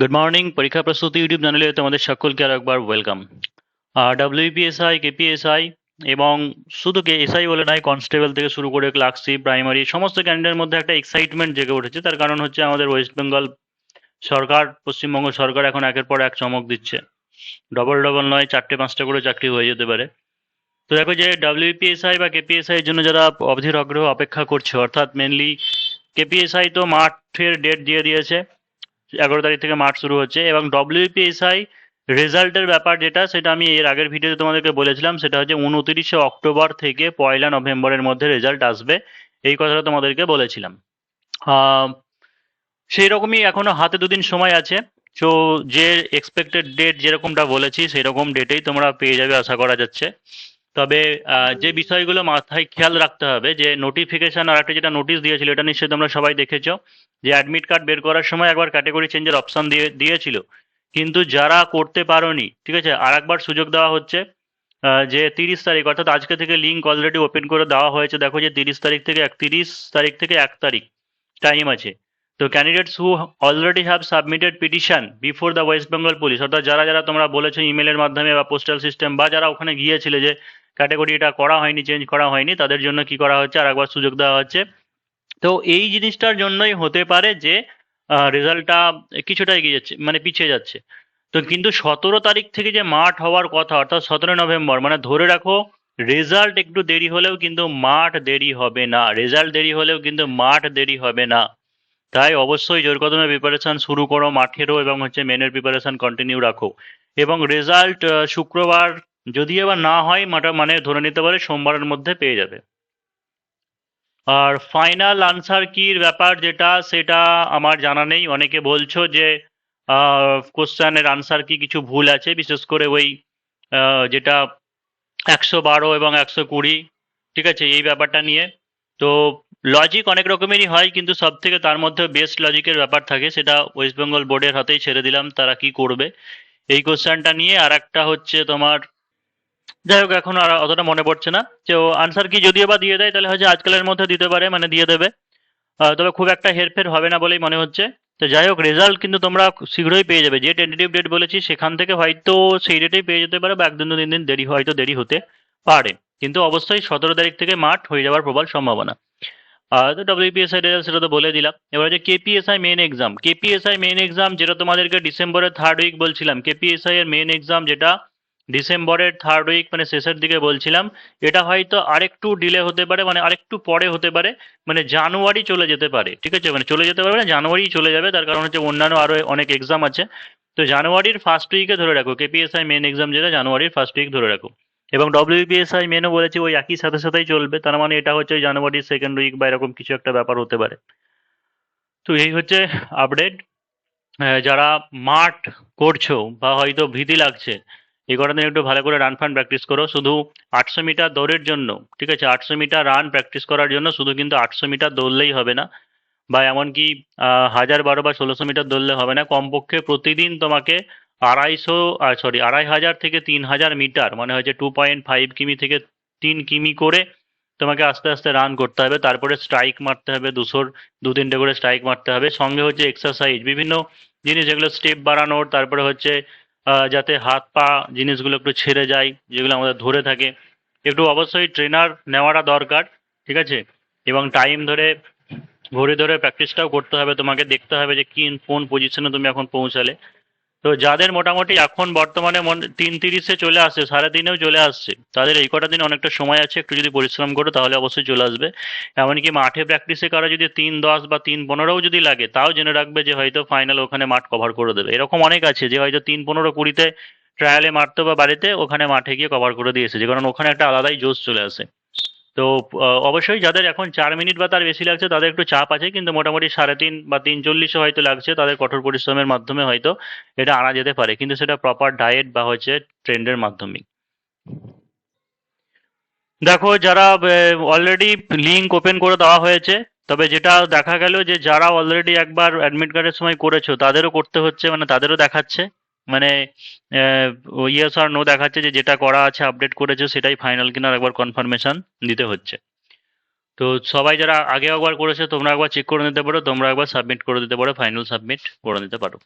Good morning পরীক্ষা প্রস্তুতি YouTube চ্যানেলে তোমাদের সকলকে আর একবার ওয়েলকাম ডাব্লিউপিএসআই কেপিএসআই এবং শুধু কে এসআই বলে নয় কনস্টেবল থেকে শুরু করে ক্লার্কশিপ প্রাইমারি সমস্ত ক্যান্ডিডেটের মধ্যে একটা এক্সাইটমেন্ট জেগে উঠেছে। তার কারণ হচ্ছে আমাদের ওয়েস্ট বেঙ্গল সরকার, পশ্চিমবঙ্গ সরকার এখন একের পর এক চমক দিচ্ছে। ডবল ডবল নয়, চারটে পাঁচটা করে চাকরি হয়ে যেতে পারে। তো দেখো যে ডাব্লিউপিএসআই বা কেপিএসআই এর জন্য যারা অবধির আগ্রহ অপেক্ষা করছে, অর্থাৎ মেনলি কেপিএসআই তো মাঠের ডেট দিয়ে দিয়েছে। এগারো তারিখ থেকে মাঠ শুরু হচ্ছে এবং ডব্লিউপিএসআই রেজাল্টের ব্যাপার যেটা, সেটা আমি এর আগের ভিডিওতে তোমাদেরকে বলেছিলাম, সেটা হচ্ছে উনতিরিশে অক্টোবর থেকে পয়লা নভেম্বরের মধ্যে রেজাল্ট আসবে। এই কথাটা তোমাদেরকে বলেছিলাম। সেই রকমই এখনও হাতে দুদিন সময় আছে। তো যে এক্সপেক্টেড ডেট যেরকমটা বলেছি সেই রকম ডেটেই তোমরা পেয়ে যাবে, আশা করা যাচ্ছে। তবে যে বিষয়গুলো মাথায় খেয়াল রাখতে হবে যে নোটিফিকেশন আর একটা যেটা নোটিশ দিয়েছিল এটা নিশ্চয়ই তোমরা সবাই দেখেছ যে অ্যাডমিট কার্ড বের করার সময় একবার ক্যাটাগরি চেঞ্জের অপশন দিয়ে দিয়েছিল। কিন্তু যারা করতে পারোনি ঠিক আছে আর একবার সুযোগ দেওয়া হচ্ছে যে তিরিশ তারিখ অর্থাৎ আজকে থেকে লিঙ্ক অলরেডি ওপেন করে দেওয়া হয়েছে দেখো যে তিরিশ তারিখ থেকে একত্রিশ তারিখ থেকে এক তারিখ টাইম আছে। তো candidates who already have submitted petition before the West Bengal police অর্থাৎ যারা যারা তোমরা বলেছ ইমেলের মাধ্যমে বা পোস্টাল সিস্টেম বা যারা ওখানে গিয়েছিলে যে ক্যাটাগরি এটা করা হয়নি চেঞ্জ করা হয়নি, তাদের জন্য কি করা হচ্ছে? আর একবার সুযোগ দেওয়া হচ্ছে। তো এই জিনিসটার জন্যই হতে পারে যে রেজাল্টটা কিছুটা এগিয়ে যাচ্ছে মানে পিছিয়ে যাচ্ছে। তো কিন্তু সতেরো তারিখ থেকে যে মাঠ হওয়ার কথা, অর্থাৎ সতেরো নভেম্বর মানে ধরে রাখো, রেজাল্ট একটু দেরি হলেও কিন্তু মাঠ দেরি হবে না, রেজাল্ট দেরি হলেও কিন্তু মাঠ দেরি হবে না। তাই অবশ্যই জোর কদমে প্রিপারেশন শুরু করো মাঠেরও এবং হচ্ছে মেনের প্রিপারেশন কন্টিনিউ রাখো। এবং রেজাল্ট শুক্রবার যদি এবার না হয়, মাটা মানে ধরে নিতে পারে সোমবারের মধ্যে পেয়ে যাবে। আর ফাইনাল আনসার কির ব্যাপার যেটা, সেটা আমার জানা নেই। অনেকে বলছো যে কোশ্চেনের আনসার কি কিছু ভুল আছে? বিশেষ করে ওই যেটা একশো বারো এবং একশো কুড়ি, ঠিক আছে, এই ব্যাপারটা নিয়ে। তো লজিক অনেক রকমেরই হয়, কিন্তু সব থেকে তার মধ্যে বেস্ট লজিকের ব্যাপার থাকে, সেটা ওয়েস্ট বেঙ্গল বোর্ডের হাতেই ছেড়ে দিলাম, তারা কি করবে? এই কোশ্চেনটা নিয়ে আর একটা হচ্ছে তোমার যাই হোক, এখন আর অতটা মনে পড়ছে না। তো আনসার কি যদিও বা দিয়ে দেয়, তাহলে হয়তো আজকালের মধ্যে দিতে পারে মানে দিয়ে দেবে। তবে খুব একটা হেরফের হবে না বলেই মনে হচ্ছে। তো যাই হোক রেজাল্ট কিন্তু তোমরা শীঘ্রই পেয়ে যাবে। যে টেন্টেটিভ ডেট বলেছি, সেখান থেকে হয়তো সেই ডেটেই পেয়ে যেতে পারে, বা একদিন দু তিন দিন দেরি, হয়তো দেরি হতে পারে। কিন্তু অবশ্যই সতেরো তারিখ থেকে মাঠ হয়ে যাওয়ার প্রবল সম্ভাবনা। তো ডব্লিউপিএসআই রেজাল্ট সেটা তো বলে দিলাম। এবার যে KPSI main exam KPSI main exam যেটা তোমাদেরকে ডিসেম্বরের থার্ড উইক বলছিলাম কেপিএসআই এর মেন এক্সাম যেটা ডিসেম্বরের থার্ড উইক মানে শেষের দিকে বলছিলাম, এটা হয়তো আরেকটু ডিলে হতে পারে মানে আরেকটু পরে হতে পারে মানে জানুয়ারি চলে যেতে পারে, ঠিক আছে? মানে চলে যেতে পারে না জানুয়ারি চলে যাবে, তার কারণ হচ্ছে অন্যান্য আরও অনেক এক্সাম আছে। তো জানুয়ারির ফার্স্ট উইকে ধরে রাখো কেপিএসআই মেন এক্সাম যেটা, জানুয়ারির ফার্স্ট উইক ধরে রাখো। এবং ডব্লিউপিএসআই মেনও বলেছি, ওই একই সাথে সাথেই চলবে, তার মানে এটা হচ্ছে জানুয়ারির সেকেন্ড উইক বা এরকম কিছু একটা ব্যাপার হতে পারে। তো এই হচ্ছে আপডেট যারা মাঠ করছ বা হয়তো ভীতি লাগছে এই কটা একটু ভালো করে রান ফান প্র্যাকটিস করো। শুধু আটশো মিটার দৌড়ের জন্য, ঠিক আছে? আটশো মিটার রান প্র্যাকটিস করার জন্য শুধু কিন্তু আটশো মিটার দৌড়লেই হবে না। বা এমনকি হাজার বারো বা ষোলোশো মিটার দৌড়লে হবে না। কমপক্ষে প্রতিদিন তোমাকে আড়াইশো সরি আড়াই হাজার থেকে তিন হাজার মিটার মানে হচ্ছে টু পয়েন্ট ফাইভ কিমি থেকে তিন কিমি করে তোমাকে আস্তে আস্তে রান করতে হবে। তারপরে স্ট্রাইক মারতে হবে, দুশোর, দু তিনটে করে স্ট্রাইক মারতে হবে। সঙ্গে হচ্ছে এক্সারসাইজ বিভিন্ন জিনিস যেগুলো স্টেপ বাড়ানোর, তারপরে হচ্ছে যাতে হাত পা জিনিসগুলো একটু ছেড়ে যায়, যেগুলো আমাদের ধরে থাকে। একটু অবশ্যই ট্রেনার নেওয়াটা দরকার, ঠিক আছে? এবং টাইম ধরে, ঘড়ি ধরে প্র্যাকটিসটাও করতে হবে। তোমাকে দেখতে হবে যে কি, কোন পজিশনে তুমি এখন পৌঁছালে। তো যাদের মোটামুটি এখন বর্তমানে মন- তিন তিরিশে চলে আসছে সাড়ে তিনেও চলে আসছে, তাদের এই কটা দিন অনেকটা সময় আছে, একটু যদি পরিশ্রম করো তাহলে অবশ্যই চলে আসবে। এমনকি মাঠে প্র্যাকটিসে কারও যদি তিন দশ বা তিন পনেরোও যদি লাগে, তাও জেনে রাখবে যে হয়তো ফাইনাল ওখানে মাঠ কভার করে দেবে। এরকম অনেক আছে যে হয়তো তিন পনেরো কুড়িতে ট্রায়ালে মারতো বা বাড়িতে, ওখানে মাঠে গিয়ে কভার করে দিয়ে এসেছে কারণ ওখানে একটা আলাদাই জোশ চলে আসে। তো অবশ্যই যাদের এখন চার মিনিট বা তার বেশি লাগছে, তাদের একটু চাপ আছে, কিন্তু মোটামুটি সাড়ে তিন বা তিন চল্লিশও হয়তো লাগছে, তাদের কঠোর পরিশ্রমের মাধ্যমে হয়তো এটা আনা যেতে পারে, কিন্তু সেটা প্রপার ডায়েট বা হচ্ছে ট্রেন্ডের মাধ্যমে দেখো, যারা অলরেডি লিঙ্ক ওপেন করে দেওয়া হয়েছে, তবে যেটা দেখা গেল যে যারা অলরেডি একবার অ্যাডমিট কার্ডের সময় করেছ, তাদেরও করতে হচ্ছে মানে তাদেরও দেখাচ্ছে। মানে ইয়েস আর নো দেখাচ্ছে যে যেটা করা আছে, আপডেট করেছে, সেটাই ফাইনাল কিনা একবার কনফার্মেশন দিতে হচ্ছে। তো সবাই যারা আগে একবার করেছে, তোমরা একবার চেক করে নিতে পারো, তোমরা একবার সাবমিট করে দিতে পারো ফাইনাল সাবমিট করে নিতে পারো।